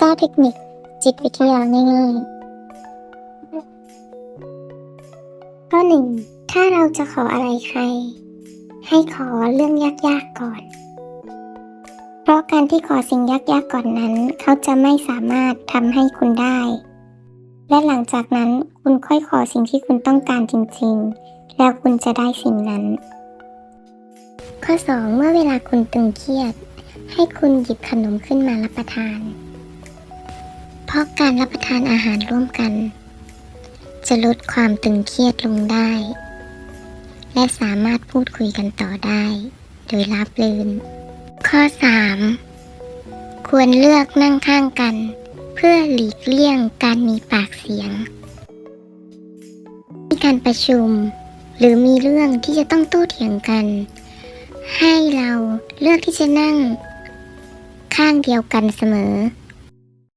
ก็เทคนิค จิตวิทยาง่ายๆข้อหนึ่งถ้าเราจะขออะไรใคร ให้ขอเรื่องยากๆก่อน เพราะการที่ขอสิ่งยากๆก่อนนั้น เขาจะไม่สามารถทำให้คุณได้ และหลังจากนั้นคุณค่อยขอสิ่งที่คุณต้องการจริงๆ แล้วคุณจะได้สิ่งนั้น ข้อ 2 เมื่อเวลาคุณตึงเครียด ให้คุณหยิบขนมขึ้นมารับประทาน เพราะการรับประทานอาหารร่วมกัน จะลดความตึงเครียดลงได้ และสามารถพูดคุยกันต่อได้ โดยราบรื่น ข้อ 3 ควรเลือกนั่งข้างกัน เพื่อหลีกเลี่ยงการมีปากเสียงมีการประชุม หรือมีเรื่องที่จะต้องโต้เถียงกัน ให้เราเลือกที่จะนั่งข้างเดียวกันเสมอ